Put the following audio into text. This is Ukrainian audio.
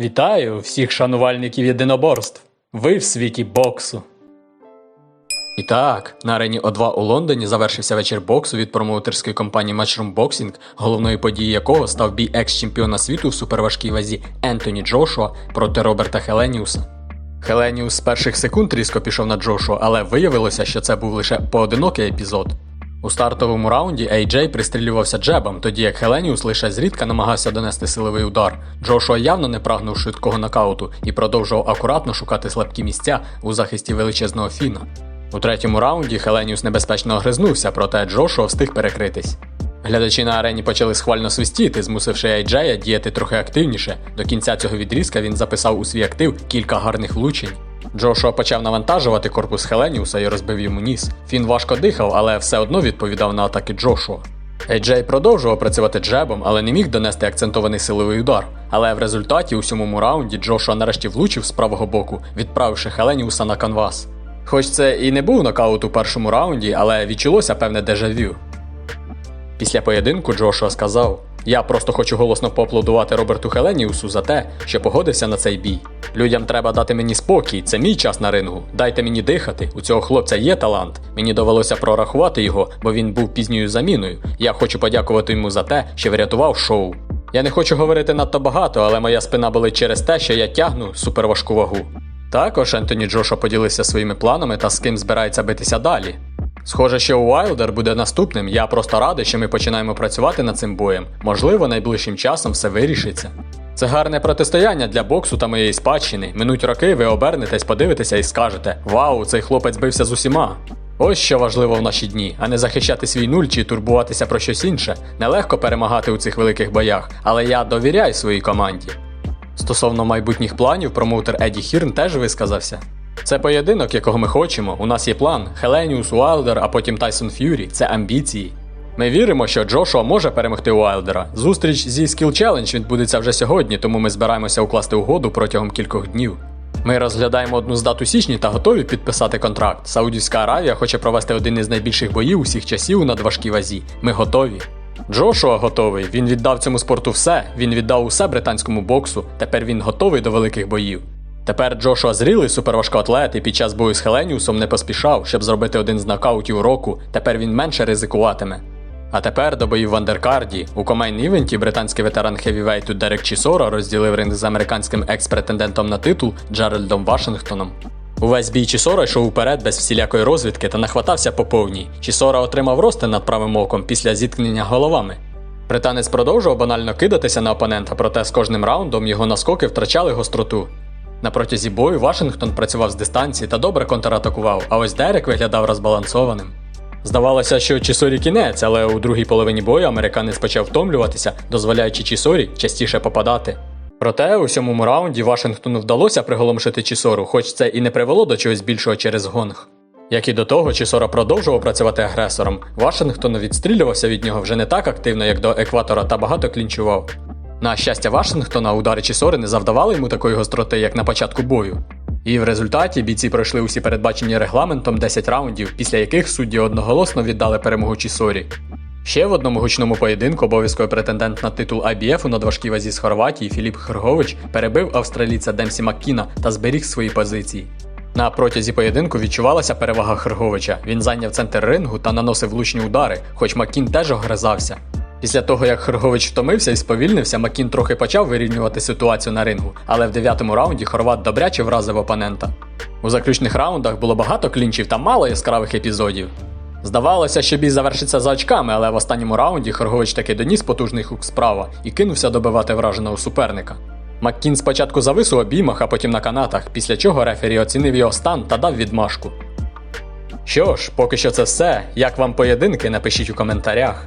Вітаю всіх шанувальників єдиноборств. Ви в світі боксу. І так, на арені О2 у Лондоні завершився вечір боксу від промоутерської компанії Matchroom Boxing, головною подією якого став бій екс-чемпіона світу в суперважкій вазі Ентоні Джошуа проти Роберта Хеленіуса. Хеленіус з перших секунд різко пішов на Джошуа, але виявилося, що це був лише поодинокий епізод. У стартовому раунді AJ пристрілювався джебом, тоді як Хеленіус лише зрідка намагався донести силовий удар. Джошуа явно не прагнув швидкого нокауту і продовжував акуратно шукати слабкі місця у захисті величезного фіна. У третьому раунді Хеленіус небезпечно огризнувся, проте Джошуа встиг перекритись. Глядачі на арені почали схвально свистіти, змусивши Ейджея діяти трохи активніше. До кінця цього відрізка він записав у свій актив кілька гарних влучень. Джошуа почав навантажувати корпус Хеленіуса і розбив йому ніс. Фін важко дихав, але все одно відповідав на атаки Джошуа. Ейджей продовжував працювати джебом, але не міг донести акцентований силовий удар. Але в результаті у сьомому раунді Джошуа нарешті влучив з правого боку, відправивши Хеленіуса на канвас. Хоч це і не був нокаут у першому раунді, але відчулося певне дежавю. Після поєдинку Джошуа сказав: Я просто хочу голосно поаплодувати Роберту Хеленіусу за те, що погодився на цей бій. Людям треба дати мені спокій, це мій час на рингу. Дайте мені дихати. У цього хлопця є талант. Мені довелося прорахувати його, бо він був пізньою заміною. Я хочу подякувати йому за те, що врятував шоу. Я не хочу говорити надто багато, але моя спина болить через те, що я тягну суперважку вагу. Також Ентоні Джошуа поділився своїми планами та з ким збирається битися далі. Схоже, що Уайлдер буде наступним. Я просто радий, що ми починаємо працювати над цим боєм. Можливо, найближчим часом все вирішиться. Це гарне протистояння для боксу та моєї спадщини. Минуть роки, ви обернетесь, подивитеся і скажете: Вау, цей хлопець бився з усіма. Ось що важливо в наші дні, а не захищати свій нуль чи турбуватися про щось інше. Нелегко перемагати у цих великих боях, але я довіряю своїй команді. Стосовно майбутніх планів, промоутер Еді Хірн теж висказався. Це поєдинок, якого ми хочемо. У нас є план Хеленіус, Уайлдер, а потім Тайсон Ф'юрі. Це амбіції. Ми віримо, що Джошуа може перемогти Уайлдера. Зустріч зі Skill Challenge відбудеться вже сьогодні, тому ми збираємося укласти угоду протягом кількох днів. Ми розглядаємо одну з дат січні та готові підписати контракт. Саудівська Аравія хоче провести один із найбільших боїв усіх часів у надважкій вазі. Ми готові. Джошуа готовий. Він віддав цьому спорту все. Він віддав усе британському боксу. Тепер він готовий до великих боїв. Тепер Джошуа зрілий суперважкоатлет і під час бою з Хеленіусом не поспішав, щоб зробити один з нокаутів року. Тепер він менше ризикуватиме. А тепер до боїв в андеркарді. У комейн івенті британський ветеран хевівейту Дерек Чісора розділив ринг з американським екс-претендентом на титул Джеральдом Вашингтоном. Увесь бій Чісора йшов уперед без всілякої розвідки та нахватався по повній. Чісора отримав рости над правим оком після зіткнення головами. Британець продовжував банально кидатися на опонента, проте з кожним раундом його наскоки втрачали гостроту. На протязі бою Вашингтон працював з дистанції та добре контратакував, а ось Дерек виглядав розбалансованим. Здавалося, що Чісорі кінець, але у другій половині бою американець почав втомлюватися, дозволяючи Чісорі частіше попадати. Проте у сьомому раунді Вашингтону вдалося приголомшити Чісору, хоч це і не привело до чогось більшого через гонг. Як і до того, Чісора продовжував працювати агресором, Вашингтон відстрілювався від нього вже не так активно, як до екватора, та багато клінчував. На щастя Вашингтона, удари Чісори не завдавали йому такої гостроти, як на початку бою. І в результаті бійці пройшли усі передбачені регламентом 10 раундів, після яких судді одноголосно віддали перемогу Чісорі. Ще в одному гучному поєдинку обов'язковий претендент на титул IBF у надважкій вазі з Хорватії Філіп Хергович перебив австралійця Демсі Маккіна та зберіг свої позиції. На протязі поєдинку відчувалася перевага Херговича. Він зайняв центр рингу та наносив влучні удари, хоч Маккін теж огризався. Після того, як Хергович втомився і сповільнився, Маккін трохи почав вирівнювати ситуацію на рингу, але в дев'ятому раунді Хорват добряче вразив опонента. У заключних раундах було багато клінчів та мало яскравих епізодів. Здавалося, що бій завершиться за очками, але в останньому раунді Хоргович таки доніс потужний хук справа і кинувся добивати враженого суперника. Маккін спочатку завис у обіймах, а потім на канатах, після чого рефері оцінив його стан та дав відмашку. Що ж, поки що це все. Як вам поєдинки, напишіть у коментарях.